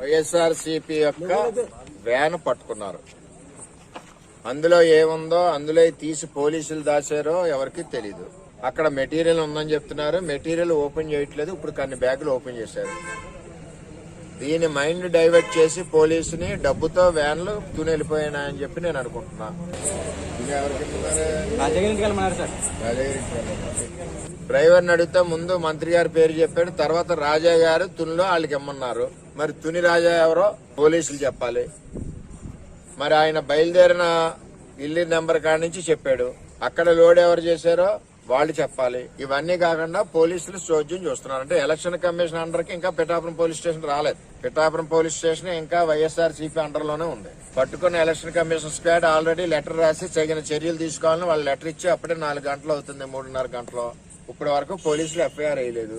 వైఎస్ఆర్సీపీ యొక్క వ్యాన్ పట్టుకున్నారు. అందులో ఏముందో అందులో తీసి పోలీసులు దాచారో ఎవరికి తెలీదు. అక్కడ మెటీరియల్ ఉందని చెప్తున్నారు. మెటీరియల్ ఓపెన్ చేయట్లేదు. ఇప్పుడు కొన్ని బ్యాగులు ఓపెన్ చేశారు. దీని మైండ్ డైవర్ట్ చేసి పోలీసుని డబ్బుతో వ్యాన్లు తుని వెళ్ళిపోయినాయని చెప్పి నేను అనుకుంటున్నా. డ్రైవర్ని అడిగితే ముందు మంత్రి గారి పేరు చెప్పాడు. తర్వాత రాజా గారు తునిలో వాళ్ళకి ఇమ్మన్నారు. మరి తుని రాజా ఎవరో పోలీసులు చెప్పాలి. మరి ఆయన బయలుదేరిన ఇల్లు నెంబర్ కాడ నుంచి చెప్పాడు. అక్కడ లోడ్ ఎవరు చేశారో వాళ్ళు చెప్పాలి. ఇవన్నీ కాకుండా పోలీసులు చోద్యం చూస్తున్నారు. అంటే ఎలక్షన్ కమిషన్ అండర్కి ఇంకా పిఠాపురం పోలీస్ స్టేషన్ రాలేదు. పిఠాపురం పోలీస్ స్టేషన్ ఇంకా వైఎస్ఆర్ సిపి అండర్లోనే ఉంది. పట్టుకున్న election commission squad already letter రాసి తగిన చర్యలు తీసుకోవాలని వాళ్ళు లెటర్ ఇచ్చి అప్పుడే నాలుగు గంటలు అవుతుంది మూడున్నర గంటలు. ఇప్పటి వరకు పోలీసులు ఎఫ్ఐఆర్ వేయలేదు.